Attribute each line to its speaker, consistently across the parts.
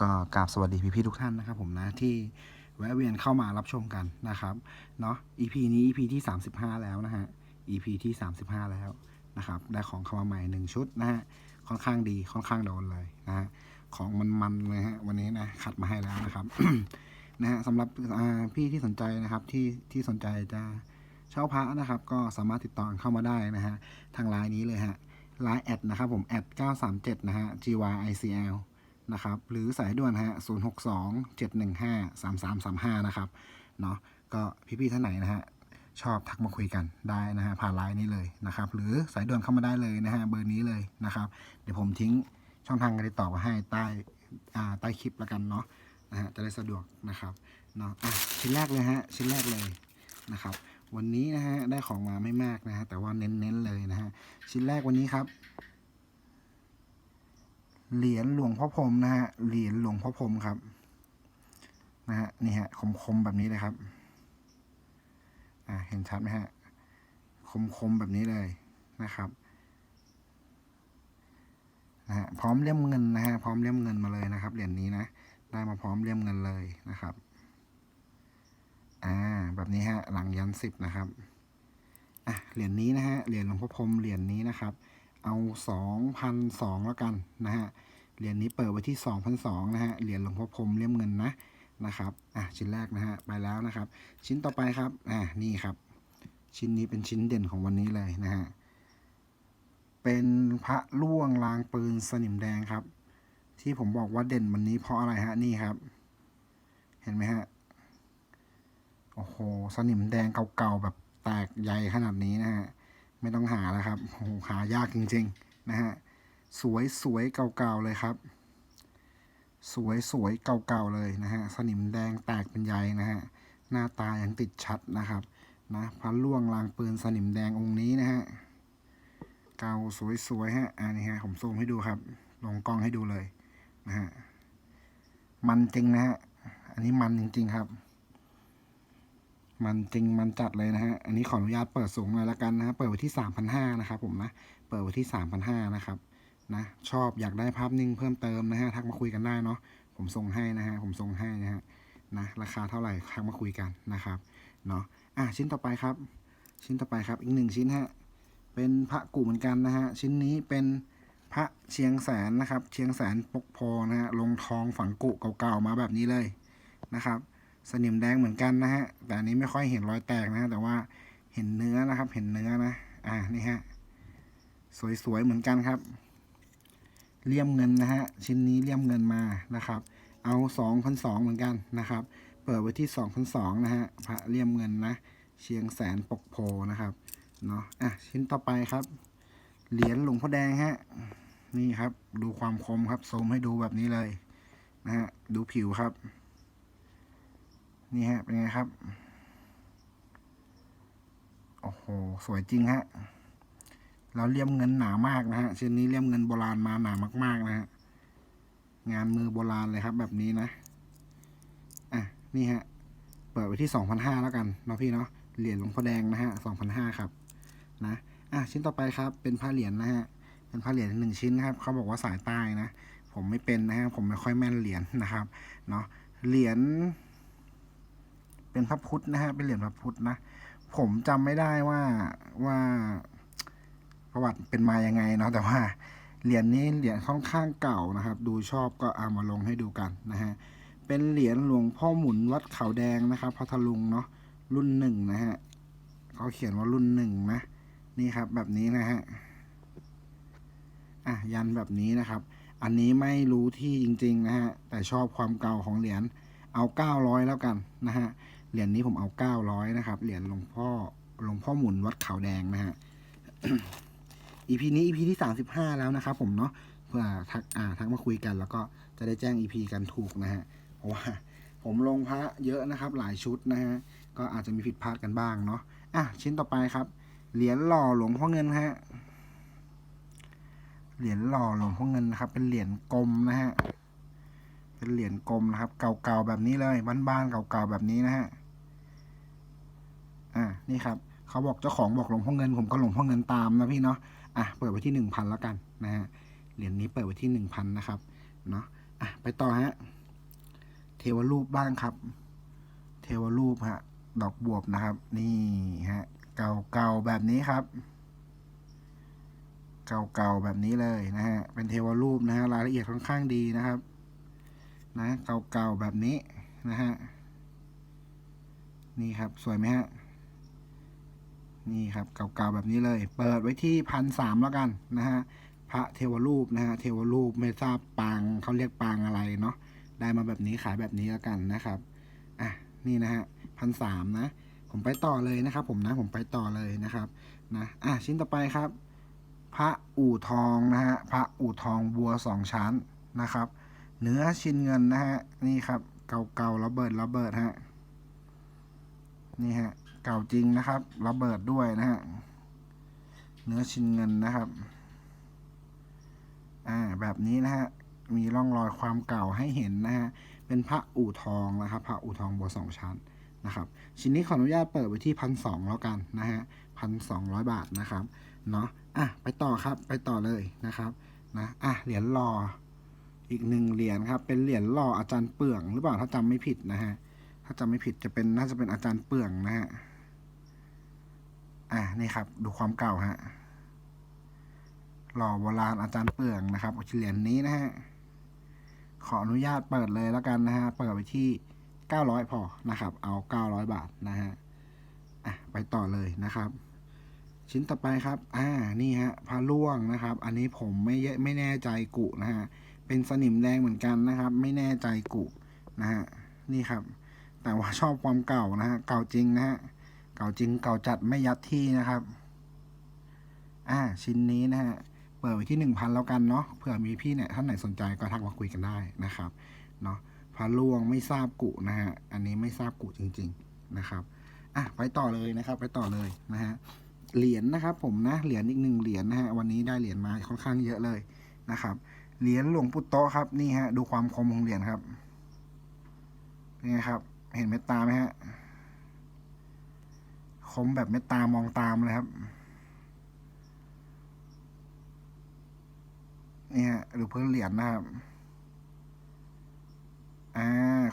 Speaker 1: ก็กราบสวัสดีพี่ๆทุกท่านนะครับผมนะที่แวะเวียนเข้ามารับชมกันนะครับเนาะ EP นี้ EP ที่ 35 แล้วนะฮะ EP ที่ 35 แล้วนะครับได้ของเข้ามาใหม่หนึ่งชุดนะฮะค่อนข้างดีค่อนข้างโดนเลยนะฮะของมันๆเลยฮะวันนี้นะคัดมาให้แล้วนะครับนะฮะสำหรับพี่ที่สนใจนะครับที่ที่สนใจจะเช่าพระนะครับ ก็สามารถติดต่อเข้ามาได้นะฮะทางไลน์นี้เลยฮะไลน์แอดนะครับผมแอด937นะฮะ gyicl นะครับ หรือสายด่วนฮะ062 715 3335นะครับเนาะก็พี่ๆท่านไหนนะฮะชอบทักมาคุยกันได้นะฮะผ่านไลน์นี้เลยนะครับ หรือสายด่วนเข้ามาได้เลยนะฮะเบอร์นี้เลยนะครับ เดี๋ยวผมทิ้งช่องทางการติดต่อมาให้ใต้อ่าใต้คลิปแล้วกันเนาะนะฮะจะได้สะดวกนะครับเนาะอะชิ้นแรกเลยฮะชิ้นแรกเลยนะครับ วันนี้นะฮะได้ของมาไม่มากนะฮะแต่ว่าเน้นๆเลยนะฮะชิ้นแรกวันนี้ครับ เหรียญหลวงพ่อพรมนะฮะ เหรียญหลวงพ่อพรมครับ นะฮะ นี่ฮะ คมๆแบบนี้เลยครับ อ่า เห็นชัดไหมฮะ คมๆแบบนี้เลยนะครับ นะฮะ พร้อมเลี่ยมเงินนะฮะ พร้อมเลี่ยมเงินมาเลยนะครับ เหรียญนี้นะ ได้มาพร้อมเลี่ยมเงินเลยนะครับ อ่า แบบนี้ฮะ หลังยันสิบนะครับ อะ เหรียญนี้นะฮะ เหรียญหลวงพ่อพรมเหรียญนี้นะครับ เอาสองพันสองแล้วกันนะฮะ เหรียญนี้เปิดไว้ที่สองพันสองนะฮะ เหรียญหลวงพ่อพรมเลี่ยมเงินนะนะครับ อะชิ้นแรกนะฮะไปแล้วนะครับ ชิ้นต่อไปครับ อ่านี่ครับ ชิ้นนี้เป็นชิ้นเด่นของวันนี้เลยนะฮะ เป็นพระล่วงลางปืนสนิมแดงครับ ที่ผมบอกว่าเด่นวันนี้เพราะอะไรฮะนี่ครับ เห็นไหมฮะ โอ้โห สนิมแดงเก่าๆแบบแตกใหญ่ขนาดนี้นะฮะ ไม่ต้องหาแล้วครับโหหายากจริงๆนะฮะสวยสวยๆเก่าๆเลยครับ สวยสวยๆเก่าๆเลยนะฮะสนิมแดงแตกเป็นใยนะฮะหน้าตายังติดชัดนะครับนะพระล่วงลางปืนสนิมแดงองค์นี้นะฮะเก่าสวยๆฮะอันนี้ฮะผมซูมให้ดูครับลงกล้องให้ดูเลยนะฮะมันจริงนะฮะอันนี้มันจริง ๆ ครับ มันจริงมันจัดเลยนะฮะ อันนี้ขออนุญาตเปิดสูงเลยละกันนะฮะเปิดไว้ที่สามพันห้านะครับผมนะ เปิดไว้ที่สามพันห้านะครับนะชอบอยากได้ภาพนิ่งเพิ่มเติมนะฮะทักมาคุยกันได้เนาะผมส่งให้นะฮะผมส่งให้นะฮะนะราคาเท่าไหร่ทักมาคุยกันนะครับเนาะอะชิ้นต่อไปครับ ชิ้นต่อไปครับอีกหนึ่งชิ้นฮะเป็นพระกุเหมือนกันนะฮะชิ้นนี้เป็นพระเชียงแสนนะครับ เชียงแสนปกโพนะฮะลงทองฝังกุเก่าๆมาแบบนี้เลยนะครับ สนิมแดงเหมือนกันนะฮะ แต่อันนี้ไม่ค่อยเห็นรอยแตกนะฮะแต่ว่าเห็นเนื้อนะครับ เห็นเนื้อนะ อ่า นี่ฮะ สวยๆ เหมือนกันครับ เลี่ยมเงินนะฮะ ชิ้นนี้เลี่ยมเงินมานะครับ เอาสองพันสองเหมือนกันนะครับ เปิดไว้ที่สองพันสองนะฮะ พระเลี่ยมเงินนะ เชียงแสนปกโพนะครับ เนาะ อะ ชิ้นต่อไปครับ เหรียญหลวงพ่อแดงฮะ นี่ครับ ดูความคมครับ ซูมให้ดูแบบนี้เลยนะฮะ ดูผิวครับ นี่ฮะ เป็นไงครับ โอ้โห สวยจริงฮะ เราเลี่ยมเงินหนามากนะฮะชิ้นนี้เลี่ยมเงินโบราณมาหนามาก ๆ นะฮะ งานมือโบราณเลยครับ แบบนี้นะ อะ นี่ฮะ เปิดไว้ที่สองพันห้าแล้วกันเนาะพี่เนาะ เหรียญหลวงพ่อแดงนะฮะสองพันห้าครับ นะ อะ ชิ้นต่อไปครับ เป็นผ้าเหรียญนะฮะ เป็นผ้าเหรียญหนึ่งชิ้นนะครับ เขาบอกว่าสายใต้นะ ผมไม่เป็นนะฮะ ผมไม่ค่อยแม่นเหรียญนะครับ เนาะ เหรียญ เป็นพระพุทธนะฮะเป็นเหรียญพระพุทธนะผมจำไม่ได้ว่าว่าประวัติเป็นมายังไงเนาะแต่ว่าเหรียญนี้เหรียญค่อนข้างเก่านะครับ ดูชอบก็เอามาลงให้ดูกันนะฮะเป็นเหรียญหลวงพ่อหมุนวัดเขาแดงนะครับพัทลุงเนาะรุ่นหนึ่งนะฮะเขาเขียนว่ารุ่นหนึ่งนะนี่ครับแบบนี้นะฮะอะยันแบบนี้นะครับ อันนี้ไม่รู้ที่จริง ๆ นะฮะแต่ชอบความเก่าของเหรียญเอาเก้าร้อยแล้วกันนะฮะ เหรียญนี้ผมเอาเก้าร้อยนะครับ เหรียญหลวงพ่อหลวงพ่อหมุนวัดเขาแดงนะฮะ EP นี้ EP ที่สามสิบห้าแล้วนะครับผมเนาะเพื่อทักอ่าทักมาคุยกัน แล้วก็จะได้แจ้ง EP กันถูกนะฮะเพราะว่าผมลงพระเยอะนะครับ หลายชุดนะฮะก็อาจจะมีผิดพลาดกันบ้างเนาะอะชิ้นต่อไปครับ เหรียญหล่อหลวงพ่อเงินฮะเหรียญหล่อหลวงพ่อเงินนะครับ เป็นเหรียญกลมนะฮะ เป็นเหรียญกลมนะครับ เก่าๆแบบนี้เลยบ้านๆเก่าๆแบบนี้นะฮะอ่านี่ครับเขาบอกเจ้าของบอกหลวงพ่อเงินผมก็หลวงพ่อเงินตามนะพี่เนาะอะเปิดไว้ที่หนึ่งพันแล้วกันนะฮะเหรียญนี้เปิดไว้ที่หนึ่งพันนะครับเนาะอะไปต่อฮะเทวรูปบ้างครับ เทวรูปฮะดอกบวบนะครับ นี่ฮะเก่าๆแบบนี้ครับเก่าๆแบบนี้เลยนะฮะ เป็นเทวรูปนะฮะ รายละเอียดค่อนข้างดีนะครับ นะเก่าๆแบบนี้นะฮะนี่ครับสวยไหมฮะนี่ครับเก่าๆแบบนี้เลย เปิดไว้ที่พันสามแล้วกันนะฮะพระเทวรูปนะฮะเทวรูปไม่ทราบปางเขาเรียกปางอะไรเนาะได้มาแบบนี้ขายแบบนี้แล้วกันนะครับอะนี่นะฮะพันสามนะ ผมไปต่อเลยนะครับ ผมนะผมไปต่อเลยนะครับนะอะชิ้นต่อไปครับ พระอู่ทองนะฮะพระอู่ทองบัวสองชั้นนะครับ เนื้อชิ้นเงินนะฮะ นี่ครับเก่าๆระเบิดระเบิดฮะ นี่ฮะ เก่าจริงนะครับระเบิดด้วยนะฮะ เนื้อชิ้นเงินนะครับ อ่า แบบนี้นะฮะ มีร่องรอยความเก่าให้เห็นนะฮะ เป็นพระอู่ทองนะครับ พระอู่ทองบัวสองชั้นนะครับ ชิ้นนี้ขออนุญาตเปิดไว้ที่พันสองแล้วกันนะฮะพันสองร้อยบาทนะครับ เนาะ อะ ไปต่อครับ ไปต่อเลยนะครับ นะ อะ เหรียญรอ อีกหนึ่งเหรียญครับ เป็นเหรียญรออาจารย์เปื่องหรือเปล่าถ้าจำไม่ผิดนะฮะ ถ้าจำไม่ผิดจะเป็นน่าจะเป็นอาจารย์เปื่องนะฮะ อะนี่ครับ ดูความเก่าฮะ หล่อโบราณอาจารย์เปื่องนะครับเหรียญนี้นะฮะ ขออนุญาตเปิดเลยแล้วกันนะฮะ เปิดไปที่เก้าร้อยพอนะครับ เอาเก้าร้อยบาทนะฮะ อะไปต่อเลยนะครับชิ้นต่อไปครับ อ่า นี่ฮะพระล่วงนะครับ อันนี้ผมไม่ไม่แน่ใจกุนะฮะ เป็นสนิมแดงเหมือนกันนะครับ ไม่แน่ใจกุนะฮะนี่ครับ แต่ว่าชอบความเก่านะฮะเก่าจริงนะฮะเก่าจริงเก่าจัดไม่ยัดที่นะครับ อ่าชิ้นนี้นะฮะเปิดไว้ที่หนึ่งพันแล้วกันเนาะเผื่อมีพี่เนี่ยท่านไหนสนใจก็ทักมาคุยกันได้นะครับเนาะพระล่วงไม่ทราบกุนะฮะอันนี้ไม่ทราบกุจริง ๆนะครับอะไปต่อเลยนะครับ ไปต่อเลยนะฮะเหรียญนะครับ ผมนะเหรียญอีกหนึ่งเหรียญนะฮะวันนี้ได้เหรียญมาค่อนข้างเยอะเลยนะครับ เหรียญหลวงปู่โตครับนี่ฮะ ดูความคมของเหรียญครับนี่ครับ เห็นเม็ดตาไหมฮะคมแบบเม็ดตามองตามเลยครับนี่ฮะดูพื้นเหรียญนะครับอ่า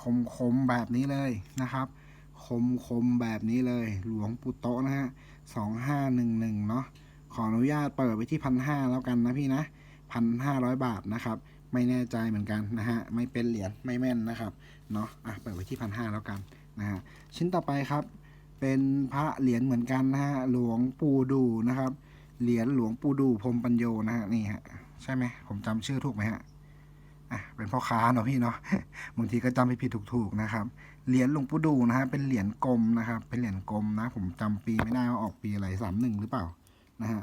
Speaker 1: คมคมแบบนี้เลยนะครับ คมคมแบบนี้เลย หลวงปู่โตนะฮะสองห้าหนึ่งหนึ่งเนาะขออนุญาตเปิดไปที่พันห้าแล้วกันนะพี่นะ พันห้าร้อยบาทนะครับ ไม่แน่ใจเหมือนกันนะฮะ ไม่เป็นเหรียญไม่แม่นนะครับ เนาะอะเปิดไว้ที่พันห้าแล้วกันนะฮะ ชิ้นต่อไปครับ เป็นพระเหรียญเหมือนกันนะฮะ หลวงปู่ดูนะครับ เหรียญหลวงปู่ดูพรมปัญโยนะฮะ นี่ฮะ ใช่ไหม ผมจำชื่อถูกไหมฮะอะเป็นพ่อค้าเนาะพี่เนาะ บางทีก็จำไปผิดถูกๆนะครับ เหรียญหลวงปู่ดูนะฮะ เป็นเหรียญกลมนะครับ เป็นเหรียญกลมนะ ผมจำปีไม่ได้ว่าออกปีอะไรสามหนึ่งหรือเปล่านะฮะ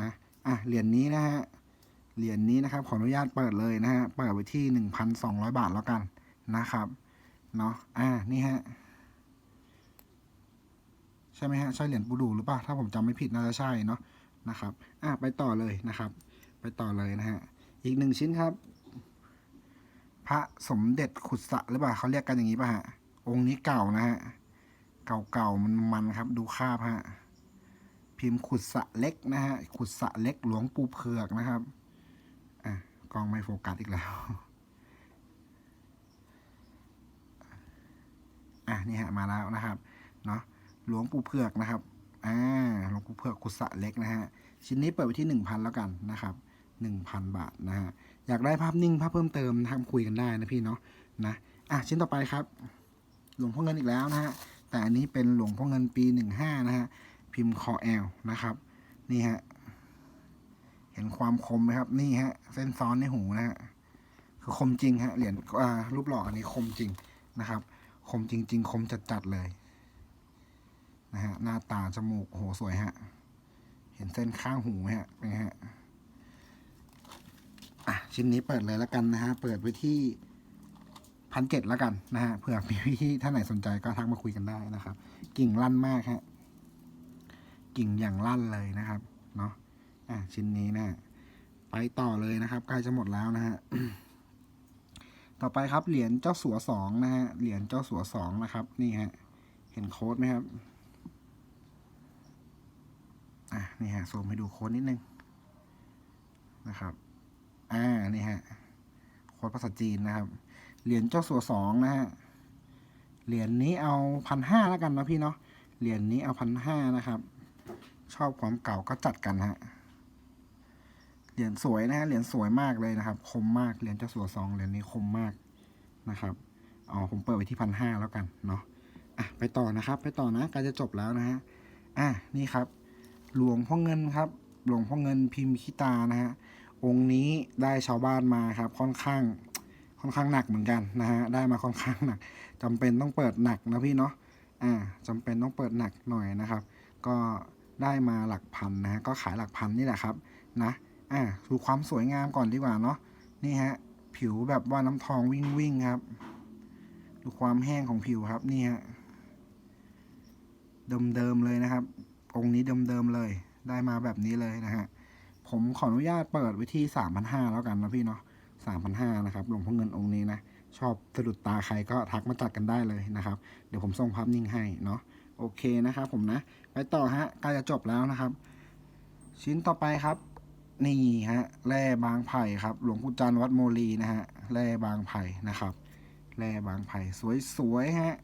Speaker 1: นะ อะ เหรียญนี้นะฮะ เหรียญนี้นะครับขออนุญาตเปิดเลยนะฮะเปิดไว้ที่หนึ่งพันสองร้อยบาทแล้วกันนะครับเนาะอ่านี่ฮะใช่ไหมฮะใช่เหรียญปูดูหรือเปล่าถ้าผมจำไม่ผิดน่าจะใช่เนาะนะครับอะไปต่อเลยนะครับ ไปต่อเลยนะฮะอีกหนึ่งชิ้นครับ พระสมเด็จขุดสะหรือเปล่าเขาเรียกกันอย่างนี้ป่ะฮะองค์นี้เก่านะฮะเก่าๆมันมันครับ ดูคาบฮะพิมพ์ขุดสะเล็กนะฮะขุดสะเล็กหลวงปู่เผือกนะครับ กล้องไม่โฟกัสอีกแล้ว อะนี่ฮะมาแล้วนะครับ เนาะหลวงปู่เผือกนะครับ อ่า หลวงปู่เผือกขุดสะเล็กนะฮะ ชิ้นนี้เปิดไปที่หนึ่งพันแล้วกันนะครับหนึ่งพันบาทนะฮะ อยากได้ภาพนิ่งภาพเพิ่มเติมนะครับคุยกันได้นะพี่เนาะ นะ อะชิ้นต่อไปครับ หลวงพ่อเงินอีกแล้วนะฮะ แต่อันนี้เป็นหลวงพ่อเงินปีหนึ่งห้านะฮะ พิมพ์คอแอลนะครับ นี่ฮะ เห็นความคมไหมครับ นี่ฮะ เส้นซ้อนในหูนะฮะคือคมจริงฮะเหรียญรูปหล่ออันนี้คมจริงนะครับ คมจริง ๆ คมจัดๆเลยนะฮะหน้าตาจมูกโหสวยฮะ เห็นเส้นข้างหูไหมฮะเป็นฮะอะชิ้นนี้เปิดเลยแล้วกันนะฮะ เปิดไว้ที่พันเจ็ดแล้วกันนะฮะเผื่อมีพี่ท่านไหนสนใจก็ทักมาคุยกันได้นะครับ กิ่งลั่นมากฮะกิ่งอย่างลั่นเลยนะครับ เนาะ อะชิ้นนี้นะไปต่อเลยนะครับใกล้จะหมดแล้วนะฮะต่อไปครับเหรียญเจ้าสัวสองนะฮะเหรียญเจ้าสัวสองนะครับ นี่ฮะเห็นโค้ดไหมครับอะนี่ฮะซูมให้ดูโค้ดนิดนึงนะครับอ่านี่ฮะโโค้ดภาษาจีนนะครับ เหรียญเจ้าสัวสองนะฮะเหรียญนี้เอาพันห้าแล้วกันนะพี่เนาะเหรียญนี้เอาพันห้านะครับ ชอบความเก่าก็จัดกันฮะ เหรียญสวยนะฮะเหรียญสวยมากเลยนะครับ คมมากเหรียญเจ้าสัวสองเหรียญนี้คมมากนะครับอ๋อผมเปิดไว้ที่พันห้าแล้วกันเนาะอะไปต่อนะครับ ไปต่อนะกล้จะจบแล้วนะฮะอะนี่ครับ หลวงพ่อเงินครับ หลวงพ่อเงินพิมพ์ขี้ตานะฮะองค์นี้ได้ชาวบ้านมาครับ ค่อนข้างค่อนข้างหนักเหมือนกันนะฮะได้มาค่อนข้างหนักจำเป็นต้องเปิดหนักนะพี่เนาะอ่าจำเป็นต้องเปิดหนักหน่อยนะครับ ก็ได้มาหลักพันนะฮะก็ขายหลักพันนี่แหละครับนะ อ่าดูความสวยงามก่อนดีกว่าเนาะนี่ฮะ ผิวแบบว่าน้ำทองวิ่งวิ่งครับ ดูความแห้งของผิวครับนี่ฮะเดิมๆเลยนะครับ องค์นี้เดิมๆเลย ได้มาแบบนี้เลยนะฮะผมขออนุญาตเปิดไว้ที่สามพันห้าแล้วกันนะพี่เนาะสามพันห้านะครับหลวงพ่อเงินองค์นี้นะ ชอบสะดุดตาใครก็ทักมาจัดกันได้เลยนะครับ เดี๋ยวผมส่งภาพนิ่งให้เนาะโอเคนะครับผมนะ ไปต่อฮะใกล้จะจบแล้วนะครับ ชิ้นต่อไปครับ นี่ฮะแร่บางไผ่ครับ หลวงปู่จันทร์วัดโมลีนะฮะแร่บางไผ่นะครับแร่บางไผ่สวยๆฮะ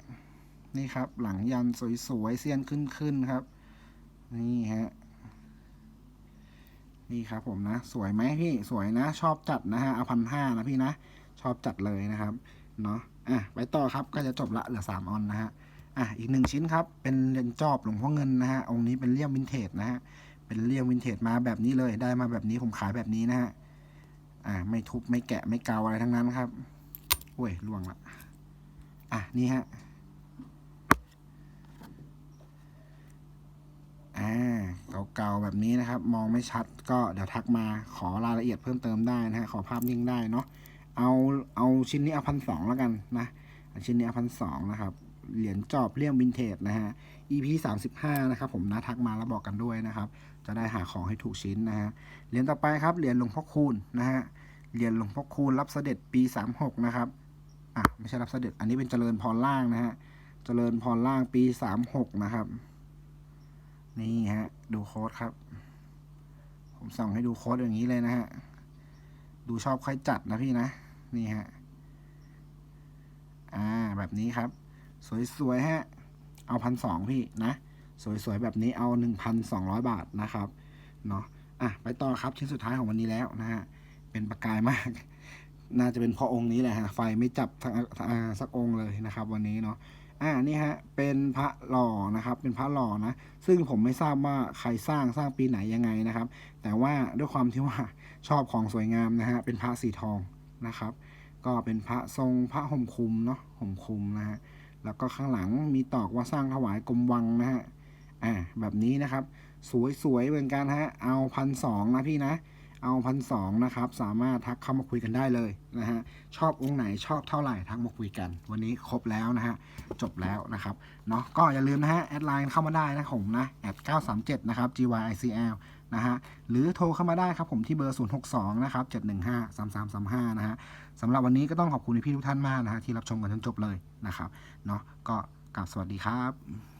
Speaker 1: นี่ครับ หลังยันสวยๆเสี้ยนขึ้นๆครับ นี่ฮะนี่ครับผมนะ สวยไหมพี่สวยนะ ชอบจัดนะฮะเอาพันห้านะพี่นะ ชอบจัดเลยนะครับ เนาะอะไปต่อครับก็จะจบละเหลือสามออนนะฮะอะอีกหนึ่งชิ้นครับ เป็นเหรียญจอบหลวงพ่อเงินนะฮะองค์นี้เป็นเลี่ยมวินเทจนะฮะ เป็นเลี่ยมวินเทจมาแบบนี้เลย ได้มาแบบนี้ผมขายแบบนี้นะฮะ อ่า ไม่ทุบไม่แกะไม่เกาอะไรทั้งนั้นครับโอ้ยล่วงละ อะนี่ฮะ อ่า เก่าๆแบบนี้นะครับ มองไม่ชัดก็เดี๋ยวทักมาขอรายละเอียดเพิ่มเติมได้นะฮะ ขอภาพนิ่งได้เนาะ เอาเอาชิ้นนี้เอาพันสองแล้วกันนะชิ้นนี้เอาพันสองนะครับ เหรียญจอบเลี่ยมวินเทจนะฮะ EP สามสิบห้านะครับผมนะทักมาแล้วบอกกันด้วยนะครับ จะได้หาของให้ถูกชิ้นนะฮะเหรียญต่อไปครับเหรียญหลวงพ่อคูณนะฮะเหรียญหลวงพ่อคูณรับเสด็จปีสามหกนะครับอะไม่ใช่รับเสด็จอันนี้เป็นเจริญพรล่างนะฮะเจริญพรล่างปีสามหกนะครับนี่ฮะดูโค้ดครับ ผมส่องให้ดูโค้ดอย่างนี้เลยนะฮะดูชอบใค่อยจัดนะพี่นะนี่ฮะอ่าแบบนี้ครับ สวยๆฮะเอาพันสองพี่นะ สวยๆ แบบนี้เอาหนึ่งพันสองร้อยบาทนะครับเนาะอะไปต่อครับชิ้นสุดท้ายของวันนี้แล้วนะฮะเป็นประกายมาก น่าจะเป็นเพราะองค์นี้แหละฮะไฟไม่จับสักองค์เลยนะครับ วันนี้เนาะอ่านี่ฮะเป็นพระหล่อนะครับเป็นพระหล่อนะ ซึ่งผมไม่ทราบว่าใครสร้างสร้างปีไหนยังไงนะครับ แต่ว่าด้วยความที่ว่าชอบของสวยงามนะฮะเป็นพระสีทองนะครับ ก็เป็นพระทรงพระห่มคลุมเนาะห่มคลุมนะฮะแล้วก็ข้างหลังมีตอกว่าสร้างถวายกรมวังนะฮะ อ่าแบบนี้นะครับ สวยๆเหมือนกันฮะเอาพันสองนะพี่นะเอาพันสองนะครับ สามารถทักเข้ามาคุยกันได้เลยนะฮะชอบองค์ไหนชอบเท่าไหร่ทักมาคุยกัน วันนี้ครบแล้วนะฮะจบแล้วนะครับเนาะก็อย่าลืมนะฮะแอดไลน์เข้ามาได้นะผมนะแอด937 นะครับ gyicl นะฮะหรือโทรเข้ามาได้ครับผมที่เบอร์ 062 นะครับ 715 3335 นะฮะสำหรับวันนี้ก็ต้องขอบคุณพี่ทุกท่านมากนะฮะที่รับชมกันจนจบเลยนะครับเนาะก็กราบสวัสดีครับ